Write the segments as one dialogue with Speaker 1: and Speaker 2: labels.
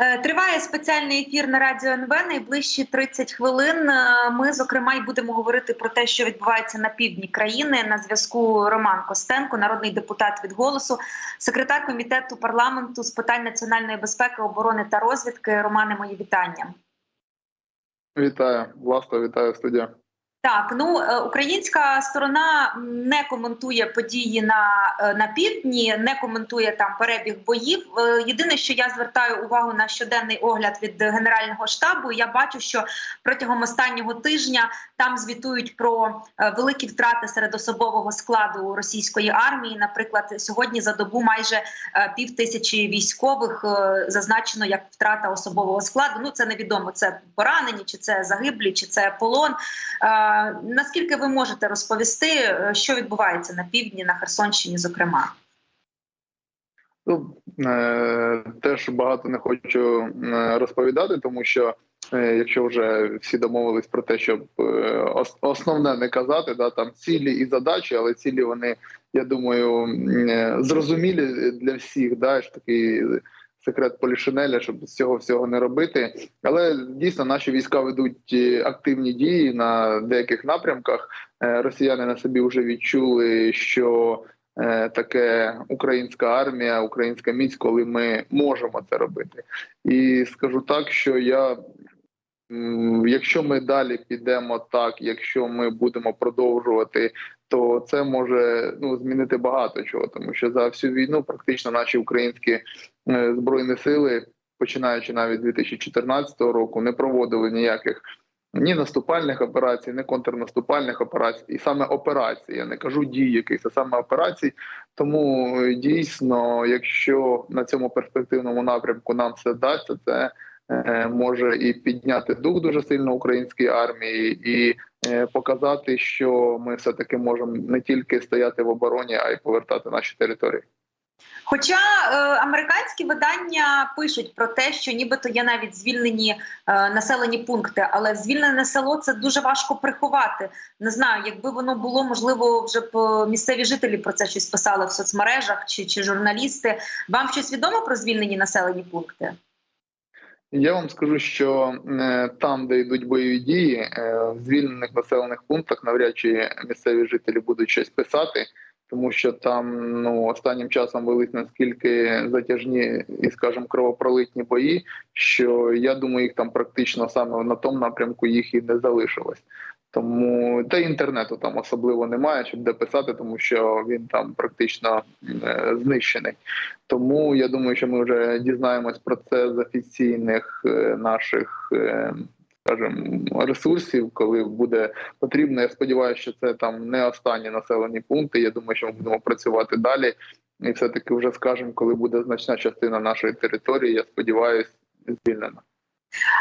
Speaker 1: Е, Триває спеціальний ефір на радіо НВ. Найближчі 30 хвилин. Е, Ми зокрема й будемо говорити про те, що відбувається на півдні країни. На зв'язку Роман Костенко, народний депутат від голосу, секретар комітету парламенту з питань національної безпеки, оборони та розвідки. Романе, мої вітання.
Speaker 2: Вітаю, власне, вітаю студія.
Speaker 1: Так, ну е, українська сторона не коментує події на е, на півдні, не коментує там перебіг боїв. Е, Єдине, що я звертаю увагу на щоденний огляд від генерального штабу. Я бачу, що протягом останнього тижня там звітують про великі втрати серед особового складу російської армії. Наприклад, сьогодні за добу майже пів тисячі військових зазначено як втрата особового складу. Ну це невідомо. Це поранені, чи це загиблі, чи це полон. Наскільки ви можете розповісти, е, що відбувається на півдні, на Херсонщині, зокрема?
Speaker 2: Ну, е, теж багато не хочу розповідати, тому що е, якщо вже всі домовились про те, щоб основне не казати, да, там цілі і задачі, але цілі вони, я думаю, зрозумілі для всіх, да, ж такий секрет Полішинеля, щоб з цього всього не робити. Але дійсно наші війська ведуть е, активні дії на деяких напрямках. Е, Росіяни на собі вже відчули, що е, таке українська армія, українська міць, коли ми можемо це робити. І скажу так, що я. Якщо ми далі підемо так, якщо ми будемо продовжувати, то це може ну змінити багато чого, тому що за всю війну практично наші українські е, збройні сили, починаючи навіть 2014 року, не проводили ніяких ні наступальних операцій, ні контрнаступальних операцій, і саме операції. Я не кажу дій якихось, а саме операцій. Тому е, дійсно, якщо на цьому перспективному напрямку нам все вдасться, це може і підняти дух дуже сильно української армії, і е, показати, що ми все таки можемо не тільки стояти в обороні, а й повертати наші території.
Speaker 1: Хоча е, американські видання пишуть про те, що нібито є навіть звільнені е, населені пункти, але звільнене село це дуже важко приховати. Не знаю, якби воно було можливо, вже б е, місцеві жителі про це щось писали в соцмережах чи, чи журналісти. Вам щось відомо про звільнені населені пункти?
Speaker 2: Я вам скажу, що е, там, де йдуть бойові дії, е, в звільнених населених пунктах навряд чи місцеві жителі будуть щось писати, тому що там ну останнім часом велись наскільки затяжні і, скажімо, кровопролитні бої, що я думаю, їх там практично саме на тому напрямку їх і не залишилось. Тому та інтернету там особливо немає, щоб де писати, тому що він там практично е, знищений. Тому я думаю, що ми вже дізнаємось про це з офіційних е, наших, е, скажімо, ресурсів, коли буде потрібно. Я сподіваюся, що це там не останні населені пункти. Я думаю, що ми будемо працювати далі, і все таки вже скажемо, коли буде значна частина нашої території. Я сподіваюся, звільнена.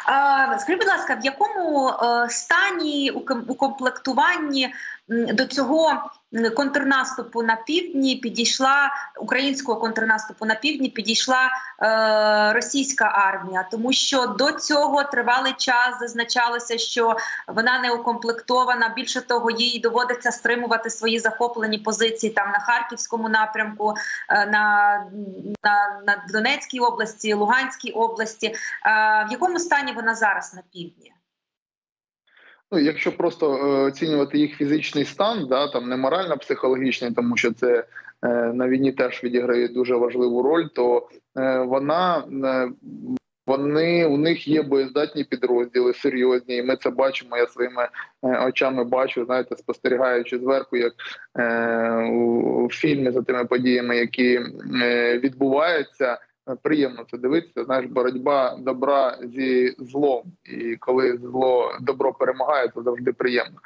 Speaker 1: А, Скажіть, будь ласка, в якому е, стані у ком- укомплектуванні до цього контрнаступу на півдні підійшла українського контрнаступу на півдні підійшла е, російська армія, тому що до цього тривалий час зазначалося, що вона не укомплектована. Більше того, їй доводиться стримувати свої захоплені позиції там на харківському напрямку, е, на, на, на Донецькій області, Луганській області. Е, в якому стані вона зараз на півдні?
Speaker 2: Ну, якщо просто е, оцінювати їх фізичний стан, да там не морально-психологічний, тому що це е, на війні теж відіграє дуже важливу роль, то е, вона е, вони у них є боєздатні підрозділи, серйозні, і ми це бачимо. Я своїми е, очами бачу, знаєте, спостерігаючи зверху, як е, у, у фільмі за тими подіями, які е, відбуваються. Е, Приємно це дивитися. Знаєш, боротьба добра зі злом, і коли зло добро перемагає, це завжди приємно.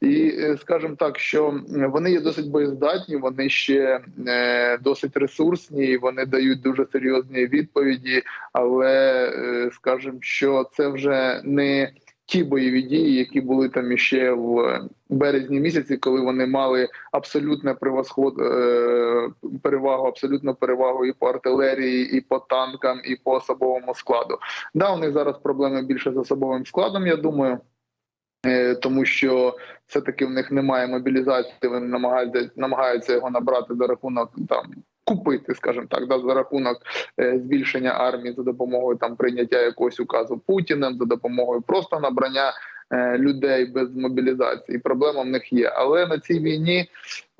Speaker 2: І е, скажімо так, що вони є досить боєздатні, вони ще е, досить ресурсні, вони дають дуже серйозні відповіді. Але скажімо, що це вже не ті бойові дії, які були там іще в березні місяці, коли вони мали абсолютне превосход е, перевагу, абсолютну перевагу і по артилерії, і по танкам, і по особовому складу. Да, у них зараз проблеми більше з особовим складом, я думаю. Е, Тому що все таки в них немає мобілізації, вони намагаються намагаються його набрати за рахунок там купити, скажімо так, да, за рахунок е, збільшення армії за допомогою там прийняття якогось указу Путіним, за допомогою просто набрання е, людей без мобілізації. Проблема в них є. Але на цій війні,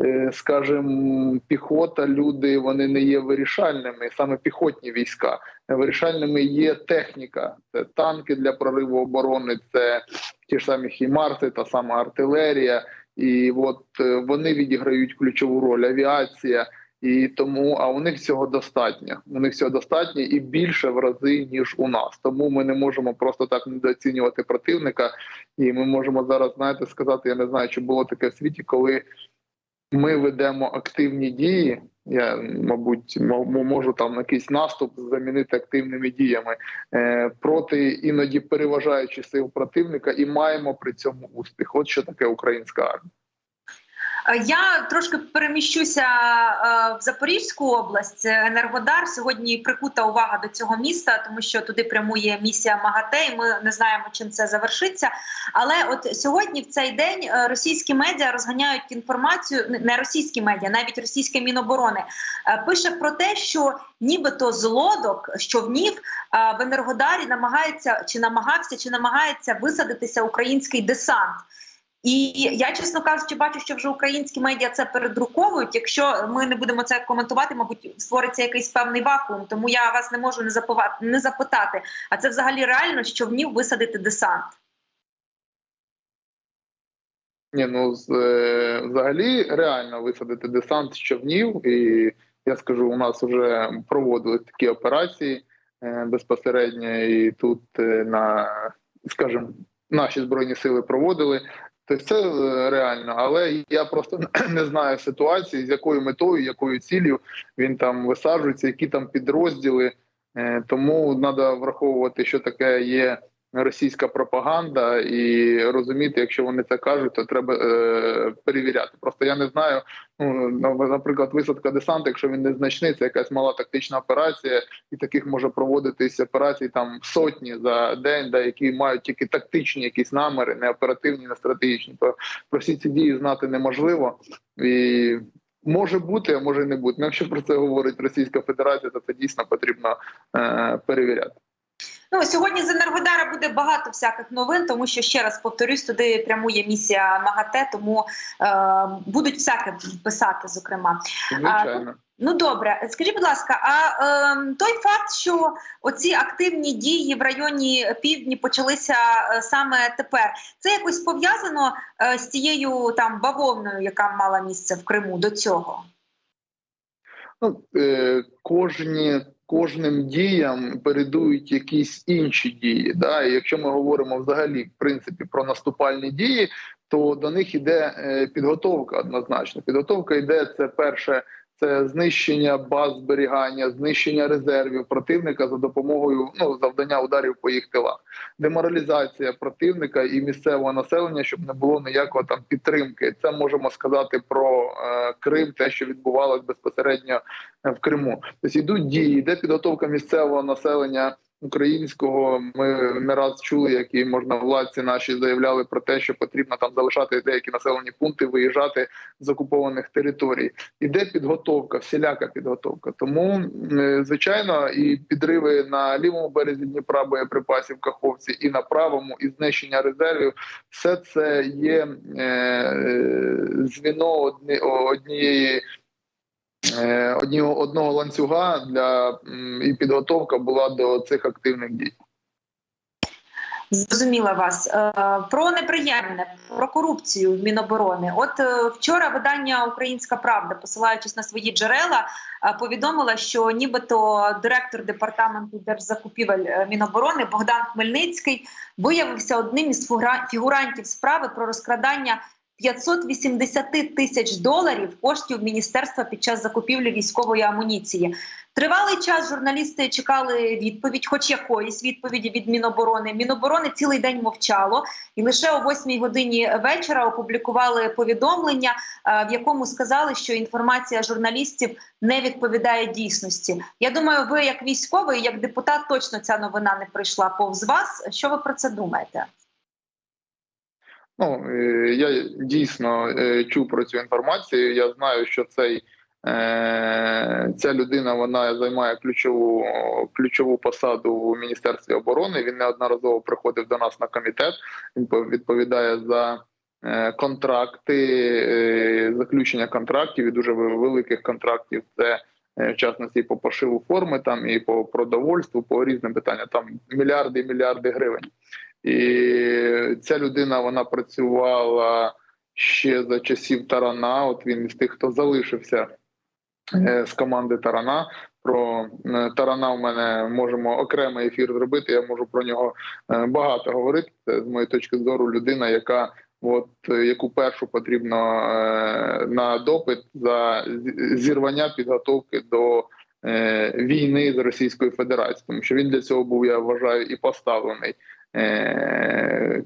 Speaker 2: е, скажімо, піхота, люди вони не є вирішальними, саме піхотні війська. Вирішальними є техніка, це танки для прориву оборони, це ті ж самі хімарси, та сама артилерія. І от вони відіграють ключову роль авіація. І тому, а у них цього достатньо. У них цього достатньо і більше в рази ніж у нас. Тому ми не можемо просто так недооцінювати противника. І ми можемо зараз знаєте сказати. Я не знаю, чи було таке в світі, коли ми ведемо активні дії. Я мабуть мо- можу там якийсь наступ замінити активними діями е, проти іноді переважаючих сил противника, і маємо при цьому успіх. От що таке українська армія.
Speaker 1: Е, Я трошки переміщуся е, в Запорізьку область. Енергодар сьогодні прикута увага до цього міста, тому що туди прямує місія МАГАТЕ. і Ми не знаємо, чим це завершиться. Але от сьогодні, в цей день, е, російські медіа розганяють інформацію. не- російські медіа, навіть російське міноборони е, пише про те, що нібито злодок, човнів е, в Енергодарі намагається чи намагався, чи намагається висадитися український десант. І я, чесно кажучи, бачу, що вже українські медіа це передруковують. Якщо ми не будемо це коментувати, мабуть, створиться якийсь певний вакуум. Тому я вас не можу не запова- не запитати. А це взагалі реально, що вмів висадити десант?
Speaker 2: Ні, ну з, е, взагалі реально висадити десант з човнів, і я скажу, у нас вже проводили такі операції е, безпосередньо, і тут е, на скажімо, наші збройні сили проводили. Тобто це е, реально, але я просто не знаю ситуації, з якою метою, якою ціллю він там висаджується, які там підрозділи. Е, Тому треба враховувати, що таке є російська пропаганда, і розуміти, якщо вони це кажуть, то треба е, перевіряти. Просто я не знаю. Ну наприклад, висадка десанту, якщо він незначний, це якась мала тактична операція, і таких може проводитись операцій там сотні за день, да, які мають тільки тактичні якісь наміри, не оперативні, не стратегічні. То про всі ці дії знати неможливо і. Може бути, а може не бути. Ну, якщо про це говорить Російська Федерація, то це дійсно потрібно е, перевіряти.
Speaker 1: Ну сьогодні з Енергодара буде багато всяких новин, тому що ще раз повторюсь, туди прямує місія МАГАТЕ, тому е, будуть всяке писати, зокрема.
Speaker 2: Звичайно.
Speaker 1: Ну добре, скажіть, будь ласка, а е, той факт, що оці активні дії в районі півдні почалися е, саме тепер, це якось пов'язано е, з цією там бавовною, яка мала місце в Криму до цього?
Speaker 2: Ну, е, кожні, кожним діям передують якісь інші дії. Да? І якщо ми говоримо взагалі в принципі про наступальні дії, то до них іде е, підготовка однозначно. Підготовка йде це перше. Це знищення баз зберігання, знищення резервів противника за допомогою ну завдання ударів по їх тилах, деморалізація противника і місцевого населення, щоб не було ніякого там підтримки. Це можемо сказати про е, Крим, те, що відбувалось безпосередньо е, в Криму. Тобто йдуть дії, йде підготовка місцевого населення українського. Ми не раз чули, які можновладці наші заявляли про те, що потрібно там залишати деякі населені пункти, виїжджати з окупованих територій. Іде підготовка, всіляка підготовка. Тому звичайно, і підриви на лівому березі Дніпра боєприпасів Каховці, і на правому, і знищення резервів, все це є е, е, звіно одні, однієї. Е, Одного, одного ланцюга для і підготовка була до цих активних дій.
Speaker 1: Зрозуміла вас Е, про неприємне, про корупцію в Міноборони. От е, вчора видання Українська Правда, посилаючись на свої джерела, повідомила, що нібито директор департаменту держзакупівель Міноборони Богдан Хмельницький виявився одним із фігура- фігурантів справи про розкрадання 580 тисяч доларів коштів міністерства під час закупівлі військової амуніції. Тривалий час журналісти чекали відповідь, хоч якоїсь відповіді від Міноборони. Міноборони цілий день мовчало, і лише о 8 годині вечора опублікували повідомлення, е, в якому сказали, що інформація журналістів не відповідає дійсності. Я думаю, ви як військовий, як депутат, точно ця новина не прийшла повз вас. Що ви про це думаєте?
Speaker 2: Ну е, я дійсно е, чув про цю інформацію. Я знаю, що цей Е, Ця людина вона займає ключову ключову посаду у міністерстві оборони. Він неодноразово приходив до нас на комітет. Він пов- відповідає за контракти, заключення контрактів і дуже великих контрактів. Це в частності по пошиву форми, там і по продовольству, по різним питанням. Там мільярди і мільярди гривень. І ця людина вона працювала ще за часів Тарана. От він із тих, хто залишився е, з команди Тарана. Про е, Тарана у мене можемо окремий ефір зробити. Я можу про нього е, багато говорити. Це з моєї точки зору людина, яка от яку першу потрібно е, на допит за зірвання підготовки до е, війни з Російською Федерацією, тому що він для цього був, я вважаю, і поставлений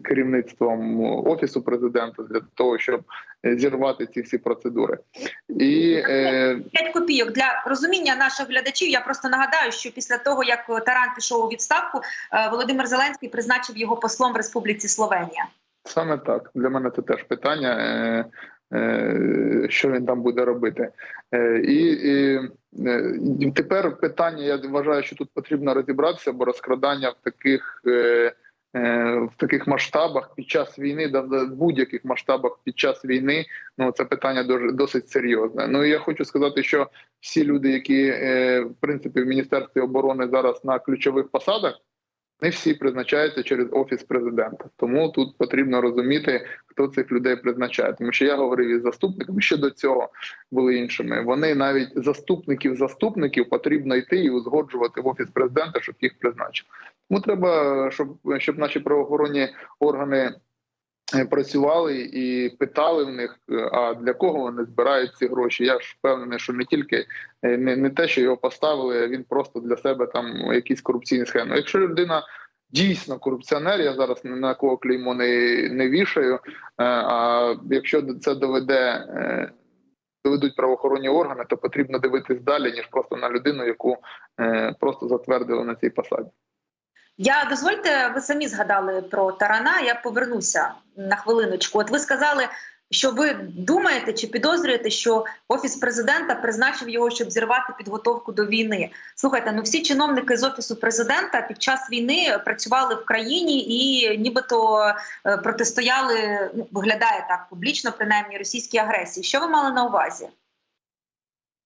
Speaker 2: керівництвом офісу президента для того, щоб е, зірвати ці всі процедури. І е,
Speaker 1: 5 копійок для розуміння наших глядачів. Я просто нагадаю, що після того як Таран пішов у відставку, е, Володимир Зеленський призначив його послом в Республіці Словенія.
Speaker 2: Саме так для мене це теж питання, е, е, що він там буде робити. Е, і, і, е, і тепер питання. Я вважаю, що тут потрібно розібратися, бо розкрадання в таких. Е, е, в таких масштабах під час війни, да в будь-яких масштабах під час війни, ну це питання досить серйозне. Ну і я хочу сказати, що всі люди, які е, в принципі в міністерстві оборони зараз на ключових посадах, не всі призначаються через офіс президента. Тому тут потрібно розуміти, хто цих людей призначає. Тому що я говорив із заступниками, ще до цього були іншими. Вони навіть заступників заступників потрібно йти і узгоджувати в офіс президента, щоб їх призначив. Тому треба, щоб щоб наші правоохоронні органи. Е, Працювали і питали в них, е, а для кого вони збирають ці гроші. Я ж впевнений, що не тільки е, не, не те, що його поставили, а він просто для себе там якісь корупційні схеми. Якщо людина дійсно корупціонер, я зараз ні на кого клеймо не, не вішаю. А якщо це доведе доведуть правоохоронні органи, то потрібно дивитись далі ніж просто на людину, яку просто затвердили на цій посаді.
Speaker 1: Я дозвольте, ви самі згадали про Тарана. Я повернуся на хвилиночку. От ви сказали, що ви думаєте чи підозрюєте, що офіс президента призначив його, щоб зірвати підготовку до війни. Слухайте, ну всі чиновники з офісу президента під час війни працювали в країні і нібито е, протистояли. Ну виглядає так публічно, принаймні російській агресії. Що ви мали на увазі?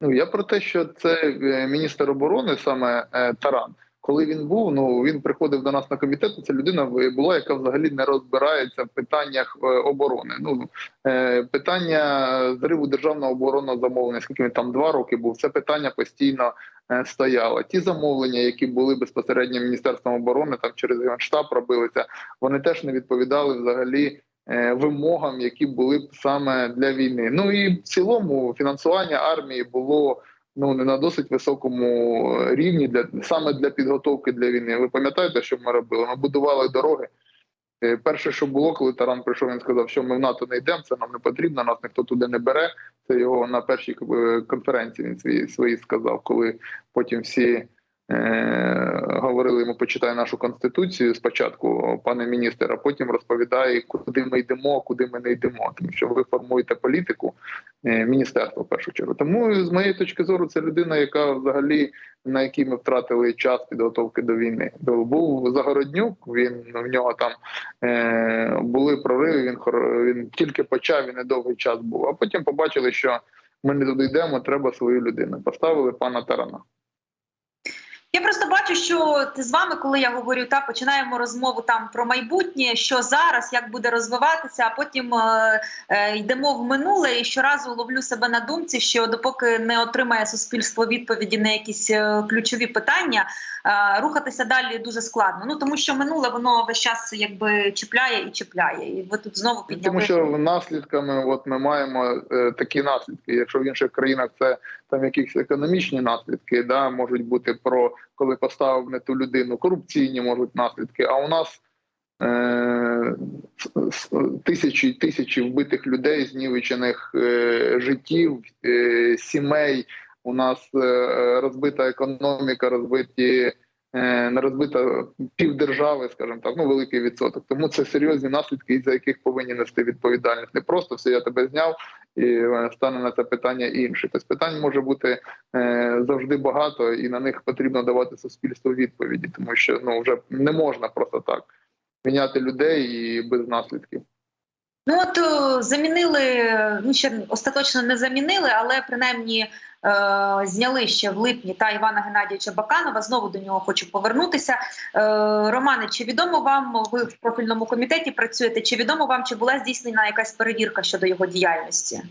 Speaker 2: Ну я про те, що це е, міністр оборони, саме е, Таран. Коли він був, ну він приходив до нас на комітет. Це людина була, яка взагалі не розбирається в питаннях е, оборони. Ну е, питання зриву державного оборонного замовлення, скільки він там два роки був. Це питання постійно е, стояло. Ті замовлення, які були безпосередньо міністерством оборони, там через генштаб робилися, вони теж не відповідали взагалі вимогам, які були б саме для війни. Ну і в цілому фінансування армії було ну не на досить високому рівні для саме для підготовки для війни. Ви пам'ятаєте, що ми робили? Ми будували дороги. Е, Перше, що було, коли Таран прийшов, він сказав, що ми в НАТО не йдемо, це нам не потрібно, нас ніхто туди не бере. Це його на першій е, конференції він свої свої сказав, коли потім всі е, говорили йому, почитай нашу конституцію спочатку, пане міністр, а потім розповідає, куди ми йдемо, куди ми не йдемо. Тому що ви формуєте політику е, міністерства в першу чергу. Тому з моєї точки зору, це людина, яка взагалі на якій ми втратили час підготовки до війни. Був Загороднюк. Він в нього там е, були прориви. Він він тільки почав і недовгий час був. А потім побачили, що ми не туди йдемо. Треба свою людину. Поставили пана Тарана.
Speaker 1: Я просто бачу, що ти з вами, коли я говорю, та починаємо розмову там про майбутнє, що зараз як буде розвиватися, а потім е, е, йдемо в минуле і щоразу ловлю себе на думці, що допоки не отримає суспільство відповіді на якісь е, ключові питання, рухатися далі дуже складно. Ну тому що минуле воно весь час якби чіпляє і чіпляє. І ви тут знову підняли.
Speaker 2: Тому що наслідками, от ми маємо е, такі наслідки. Якщо в інших країнах це там якісь економічні наслідки, да можуть бути про коли поставив не ту людину, корупційні можуть наслідки. А у нас е, с- с- тисячі тисячі вбитих людей, знівечених е, життів, е, сімей. У нас е, розбита економіка, розбиті. е, Не розбита півдержави, скажімо так, ну великий відсоток. Тому це серйозні наслідки, за яких повинні нести відповідальність. Не просто все я тебе зняв і е, стане на це питання інше. Тобто питань може бути завжди багато, і на них потрібно давати суспільству відповіді, тому що ну вже не можна просто так міняти людей і без наслідків.
Speaker 1: Ну от замінили, ну ще остаточно не замінили, але принаймні зняли ще в липні та Івана Геннадійовича Баканова. Знову до нього хочу повернутися. Е, Романе, чи відомо вам ви в профільному комітеті працюєте? Чи відомо вам, чи була здійснена якась перевірка щодо його діяльності?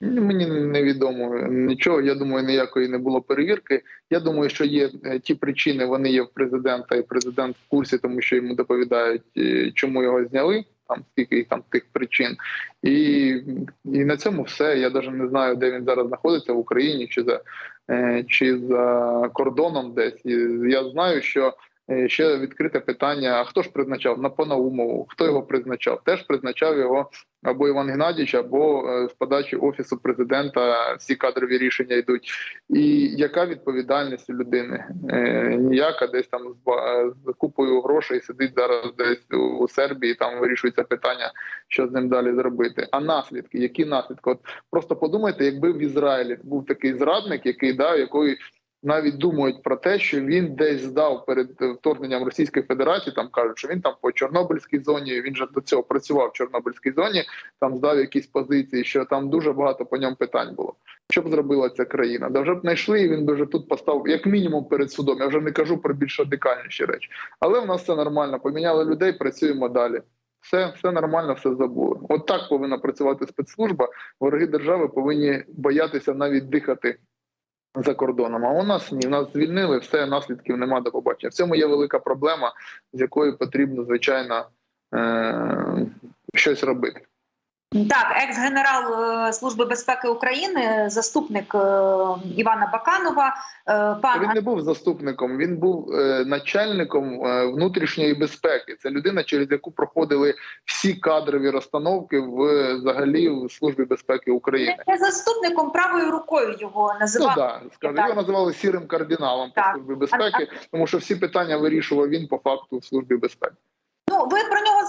Speaker 2: Ну, Мені невідомо нічого. Я думаю, ніякої не було перевірки. Я думаю, що є е, ті причини. Вони є в президента, і президент в курсі, тому що йому доповідають, е, чому його зняли. Там скільки там тих причин, і і на цьому все. Я навіть не знаю, де він зараз знаходиться в Україні чи за е, чи за кордоном десь. Я знаю, що ще відкрите питання: а хто ж призначав на Понаумову? Хто його призначав? Теж призначав його або Іван Геннадійович, або е, з подачі офісу президента всі кадрові рішення йдуть. І яка відповідальність у людини? Е, ніяка десь там з, купою грошей сидить зараз десь у, Сербії. Там вирішується питання, що з ним далі зробити. А наслідки, які наслідки? От просто подумайте, якби в Ізраїлі був такий зрадник, який дав якої. Навіть думають про те, що він десь здав перед вторгненням Російської Федерації. Там кажуть, що він там по Чорнобильській зоні. Він же до цього працював в Чорнобильській зоні. Там здав якісь позиції, що там дуже багато по ньому питань було. Що б зробила ця країна? Да вже б знайшли, і він би вже тут постав як мінімум перед судом. Я вже не кажу про більш радикальніші речі, але в нас все нормально. Поміняли людей, працюємо далі. Все, все нормально, все забули. От так повинна працювати спецслужба. Вороги держави повинні боятися навіть дихати за кордоном. А у нас ні, нас звільнили, все наслідків нема до побачення. В цьому є велика проблема, з якою потрібно звичайно е- щось робити.
Speaker 1: Так, екс-генерал е, Служби безпеки України, заступник е, Івана Баканова, е, пан
Speaker 2: Він не був заступником, він був начальником внутрішньої безпеки. Це людина, через яку проходили всі кадрові розстановки в взагалі в службі безпеки України.
Speaker 1: не заступником правою рукою його
Speaker 2: Ну
Speaker 1: називав.
Speaker 2: да, скажу,
Speaker 1: Так.
Speaker 2: його називали сірим кардиналом по службі безпеки, тому що всі питання вирішував він по факту в службі безпеки.
Speaker 1: Ну, ви про нього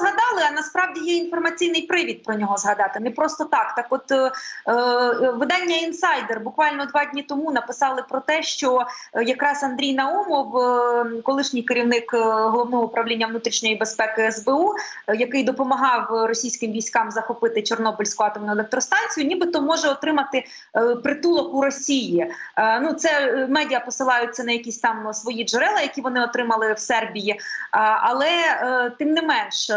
Speaker 1: а насправді є інформаційний привід про нього згадати. Не просто так. Так, от е, е, видання інсайдер буквально два дні тому написали про те, що е, якраз Андрій Наумов, е, колишній керівник головного управління внутрішньої безпеки СБУ, який допомагав російським військам захопити Чорнобильську атомну електростанцію, нібито може отримати притулок у Росії. Ну це медіа посилаються на якісь там свої джерела, які вони отримали в Сербії. Але тим не менш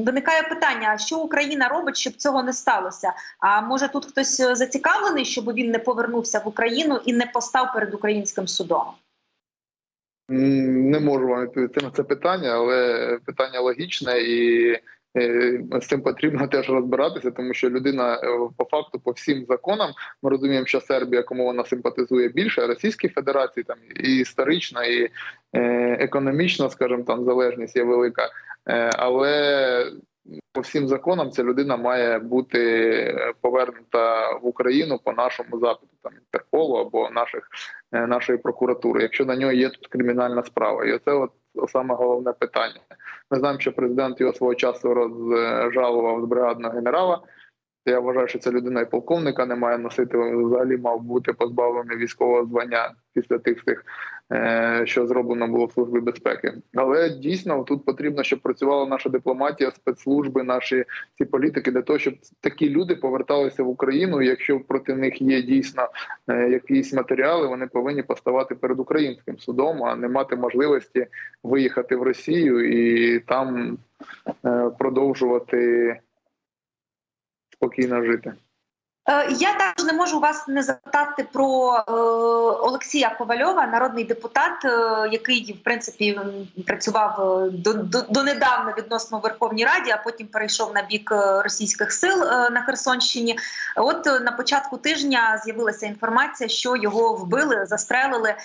Speaker 1: виникає питання: що Україна робить, щоб цього не сталося? А може тут хтось е, зацікавлений, щоб він не повернувся в Україну і не постав перед українським судом?
Speaker 2: Не можу вам відповісти на це питання, але питання логічне і е, з цим потрібно теж розбиратися, тому що людина е, по факту по всім законам ми розуміємо, що Сербія, кому вона симпатизує більше, Російській Федерації там і історична, і економічна, скажімо, там залежність є велика, але по всім законам ця людина має бути повернута в Україну по нашому запиту, там Інтерполу або наших е, нашої прокуратури, якщо на нього є тут кримінальна справа, і це от саме головне питання. Ми знаємо, що президент його свого часу розжалував з бригадного генерала. Я вважаю, що ця людина і полковника не має носити. Взагалі мав бути позбавлений військового звання після тих всіх, е, що зроблено було в службі безпеки. Але дійсно тут потрібно, щоб працювала наша дипломатія, спецслужби, наші ці політики для того, щоб такі люди поверталися в Україну. Якщо проти них є дійсно е, якісь матеріали, вони повинні поставати перед українським судом, а не мати можливості виїхати в Росію і там е, продовжувати спокійно жити.
Speaker 1: Е, Я також не можу вас не запитати про е, Олексія Ковальова, народний депутат, е, який в принципі працював е, до, до, донедавна відносно Верховній Раді, а потім перейшов на бік е, російських сил е, на Херсонщині. От на початку тижня з'явилася інформація, що його вбили, застрелили. Е,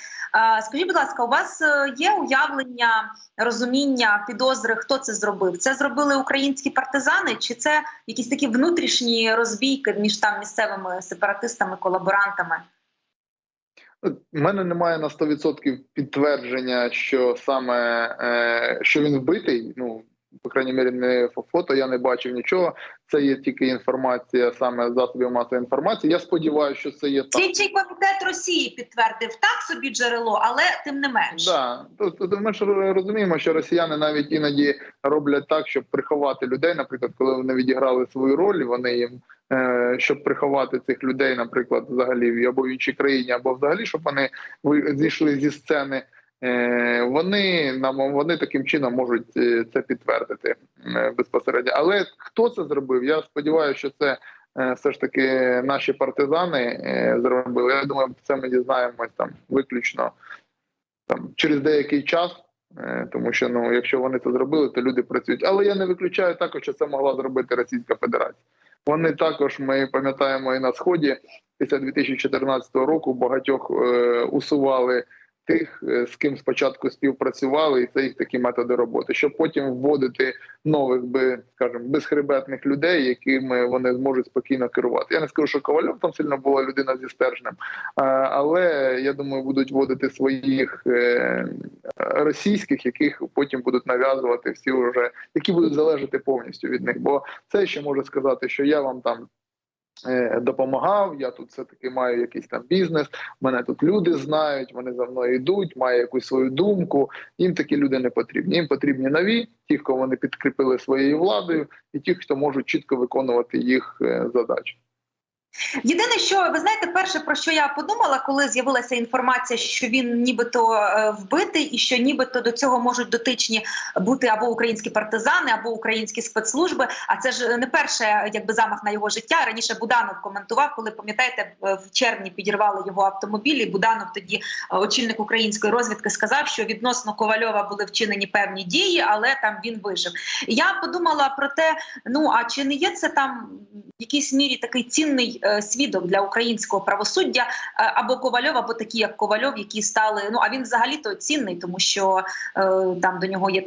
Speaker 1: Скажіть, будь ласка, у вас є уявлення, розуміння, підозри, хто це зробив? Це зробили українські партизани, чи це якісь такі внутрішні розбійки між там місцевими сепаратистами, колаборантами?
Speaker 2: У мене немає на 100% підтвердження, що саме е, що він вбитий. Ну по крайній мірі, не фото. Я не бачив нічого. Це є тільки інформація саме засобів масової інформації. Я сподіваюся, що це є так.
Speaker 1: Слідчий комітет Росії підтвердив так собі джерело, але тим не менш.
Speaker 2: Да, тобто ми ж розуміємо, що росіяни навіть іноді роблять так, щоб приховати людей. Наприклад, коли вони відіграли свою роль, вони їм е, щоб приховати цих людей, наприклад, взагалі або в іншій країні, або взагалі, щоб вони зійшли зі сцени. Е, Вони нам вони таким чином можуть е, це підтвердити е, безпосередньо. Але хто це зробив? Я сподіваюся, що це все ж таки наші партизани зробили. Я думаю, це ми дізнаємось там виключно там через деякий час, тому що ну, якщо вони це зробили, то люди працюють. Але я не виключаю також, що це могла зробити Російська Федерація. Вони також ми пам'ятаємо і на сході після 2014 року багатьох е, усували тих, е, з ким спочатку співпрацювали, і це їх такі методи роботи, щоб потім вводити нових би, скажімо, безхребетних людей, якими вони зможуть спокійно керувати. Я не скажу, що Ковальов там сильно була людина зі стержнем, але я думаю, будуть вводити своїх е, російських, яких потім будуть нав'язувати всі вже, які будуть залежати повністю від них. Бо це ще може сказати, що я вам там. Е, Допомагав, я тут все таки маю якийсь там бізнес. Мене тут люди знають, вони за мною йдуть, маю якусь свою думку. Їм такі люди не потрібні. Їм потрібні нові, ті, кого вони підкріпили своєю владою, і ті, хто можуть чітко виконувати їх е, задачі.
Speaker 1: Єдине, що ви знаєте, перше про що я подумала, коли з'явилася інформація, що він нібито е, вбитий, і що нібито до цього можуть дотичні бути або українські партизани, або українські спецслужби. А це ж не перше, якби замах на його життя. Раніше Буданов коментував, коли пам'ятаєте, е, в червні підірвали його автомобіль. і Буданов тоді е, очільник української розвідки сказав, що відносно Ковальова були вчинені певні дії, але там він вижив. Я подумала про те, ну а чи не є це там в якійсь мірі такий цінний е, свідок для українського правосуддя е, або Ковальов, або такі, як Ковальов, які стали. Ну а він взагалі то цінний, тому що е, там до нього є.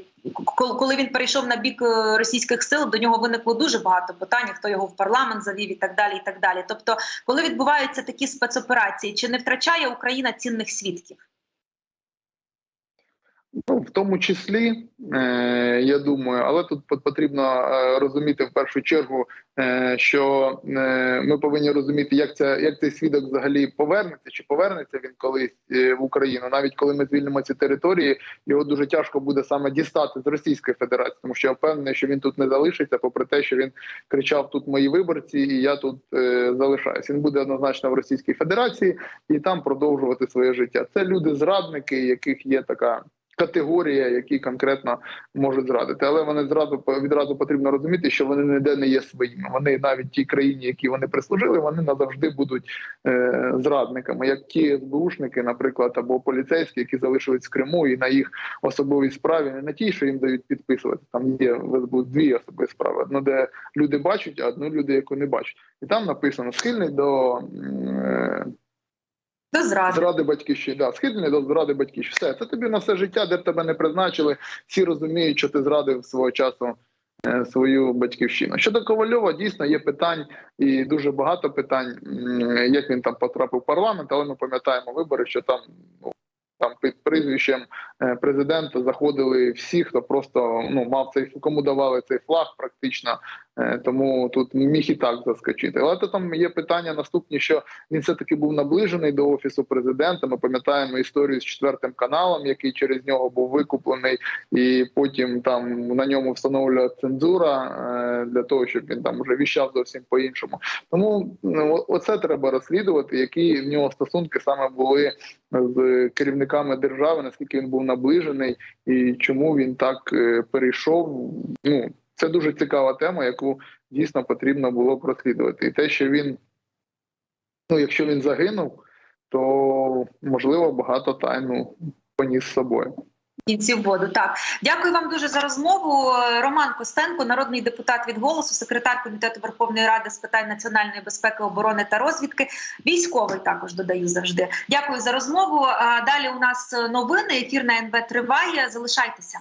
Speaker 1: Коли він перейшов на бік е, російських сил, до нього виникло дуже багато питань, хто його в парламент завів і так далі. І так далі. Тобто, коли відбуваються такі спецоперації, чи не втрачає Україна цінних свідків?
Speaker 2: Ну, в тому числі, е, я думаю, але тут пот- потрібно е, розуміти в першу чергу, е, що ми повинні розуміти, як це як цей свідок взагалі повернеться, чи повернеться він колись в Україну. Навіть коли ми звільнимо ці території, його дуже тяжко буде саме дістати з Російської Федерації, тому що я впевнений, що він тут не залишиться, попри те, що він кричав тут мої виборці, і я тут залишаюсь. Він буде однозначно в Російській Федерації і там продовжувати своє життя. Це люди зрадники, яких є така категорія, які конкретно можуть зрадити. Але вони зразу відразу потрібно розуміти, що вони ніде не є своїми. Вони навіть ті країні, які вони прислужили, вони назавжди будуть е, зрадниками, як ті СБУшники, наприклад, або поліцейські, які залишились в Криму, і на їх особовій справі не на тій, що їм дають підписувати. Там є в СБУ дві особові справи: одну, де люди бачать, а одну люди, яку не бачать, і там написано схильний до.
Speaker 1: До зради.
Speaker 2: Зради батьківщини, да, схильний до зради батьківщини. Все, це тобі на все життя, де б тебе не призначили. Всі розуміють, що ти зрадив свого часу е, свою батьківщину. Щодо Ковальова, дійсно є питань і дуже багато питань, як він там потрапив в парламент, але ми пам'ятаємо вибори, що там ну. Там під прізвищем е, президента заходили всі, хто просто ну мав цей кому давали цей флаг, практично тому тут міг і так заскочити. Але то там є питання наступні, що він все таки був наближений до офісу президента. Ми пам'ятаємо історію з четвертим каналом, який через нього був викуплений, і потім там на ньому встановлювала цензура е, для того, щоб він там вже віщав зовсім по іншому. Тому ну, оце треба розслідувати, які в нього стосунки саме були з керівниками держави, наскільки він був наближений, і чому він так е, перейшов. Ну це дуже цікава тема, яку дійсно потрібно було б розслідувати. І те, що він, ну якщо він загинув, то можливо багато тайну поніс з собою.
Speaker 1: кінці в воду. Так, дякую вам дуже за розмову. Роман Костенко, народний депутат від голосу, секретар комітету Верховної Ради з питань національної безпеки, оборони та розвідки. Військовий також додаю завжди. Дякую за розмову. Далі у нас новини. Ефір на НВ триває. Залишайтеся.